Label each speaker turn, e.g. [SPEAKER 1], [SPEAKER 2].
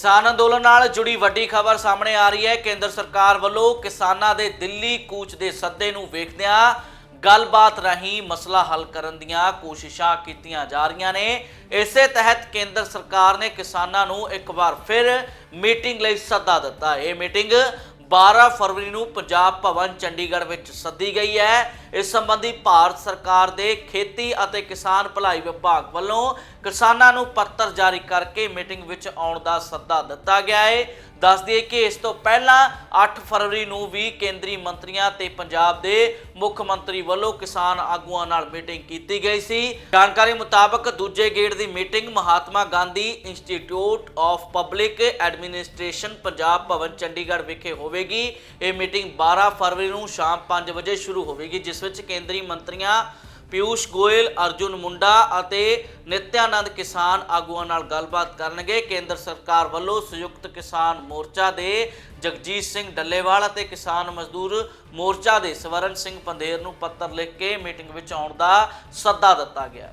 [SPEAKER 1] ਕਿਸਾਨ ਅੰਦੋਲਨ ਨਾਲ ਜੁੜੀ ਵੱਡੀ ਖਬਰ ਸਾਹਮਣੇ ਆ ਰਹੀ ਹੈ। ਕੇਂਦਰ ਸਰਕਾਰ ਵੱਲੋਂ ਕਿਸਾਨਾਂ ਦੇ ਦਿੱਲੀ ਕੂਚ ਦੇ ਸੱਦੇ ਨੂੰ ਵੇਖਦਿਆਂ ਗੱਲਬਾਤ ਰਾਹੀਂ ਮਸਲਾ ਹੱਲ ਕਰਨ ਦੀਆਂ ਕੋਸ਼ਿਸ਼ਾਂ ਕੀਤੀਆਂ ਜਾ ਰਹੀਆਂ ਨੇ। ਇਸੇ ਤਹਿਤ ਕੇਂਦਰ ਸਰਕਾਰ ਨੇ ਕਿਸਾਨਾਂ ਨੂੰ ਇੱਕ ਵਾਰ ਫਿਰ ਮੀਟਿੰਗ ਲਈ ਸੱਦਾ ਦਿੱਤਾ। ਇਹ ਮੀਟਿੰਗ 12 ਫਰਵਰੀ ਨੂੰ ਪੰਜਾਬ ਭਵਨ ਚੰਡੀਗੜ੍ਹ ਵਿੱਚ ਸੱਦੀ ਗਈ ਹੈ। ਇਸ ਸੰਬੰਧੀ ਭਾਰਤ ਸਰਕਾਰ ਦੇ ਖੇਤੀ ਅਤੇ ਕਿਸਾਨ ਭਲਾਈ ਵਿਭਾਗ ਵੱਲੋਂ ਕਿਸਾਨਾਂ ਨੂੰ ਪੱਤਰ ਜਾਰੀ ਕਰਕੇ ਮੀਟਿੰਗ ਵਿੱਚ ਆਉਣ ਦਾ ਸੱਦਾ ਦਿੱਤਾ ਗਿਆ ਹੈ। ਦੱਸ ਦਈਏ ਕਿ ਇਸ ਤੋਂ ਪਹਿਲਾਂ 8 ਫਰਵਰੀ ਨੂੰ ਵੀ ਕੇਂਦਰੀ ਮੰਤਰੀਆਂ ਤੇ ਪੰਜਾਬ ਦੇ ਮੁੱਖ ਮੰਤਰੀ ਵੱਲੋਂ ਕਿਸਾਨ ਆਗੂਆਂ ਨਾਲ ਮੀਟਿੰਗ ਕੀਤੀ ਗਈ ਸੀ। ਜਾਣਕਾਰੀ ਮੁਤਾਬਕ ਦੂਜੇ ਗੇੜ ਦੀ meeting Mahatma Gandhi institute of public administration Punjab Bhawan Chandigarh ਵਿਖੇ ਹੋਵੇਗੀ। ਇਹ ਮੀਟਿੰਗ 12 ਫਰਵਰੀ ਨੂੰ ਸ਼ਾਮ 5 ਵਜੇ ਸ਼ੁਰੂ ਹੋਵੇਗੀ, ਜਿਸ ਵਿੱਚ ਕੇਂਦਰੀ ਮੰਤਰੀਆਂ ਪਿਊਸ਼ ਗੋਇਲ, ਅਰਜੁਨ ਮੁੰਡਾ ਅਤੇ ਨਿਤਿਆਨੰਦ ਕਿਸਾਨ ਆਗੂਆਂ ਨਾਲ ਗੱਲਬਾਤ ਕਰਨਗੇ। ਕੇਂਦਰ ਸਰਕਾਰ ਵੱਲੋਂ ਸੰਯੁਕਤ ਕਿਸਾਨ ਮੋਰਚਾ ਦੇ ਜਗਜੀਤ ਸਿੰਘ ਡੱਲੇਵਾਲ ਅਤੇ ਕਿਸਾਨ ਮਜ਼ਦੂਰ ਮੋਰਚਾ ਦੇ ਸਵਰਨ ਸਿੰਘ ਪੰਧੇਰ ਨੂੰ ਪੱਤਰ ਲਿਖ ਕੇ ਮੀਟਿੰਗ ਵਿੱਚ ਆਉਣ ਦਾ ਸੱਦਾ ਦਿੱਤਾ ਗਿਆ।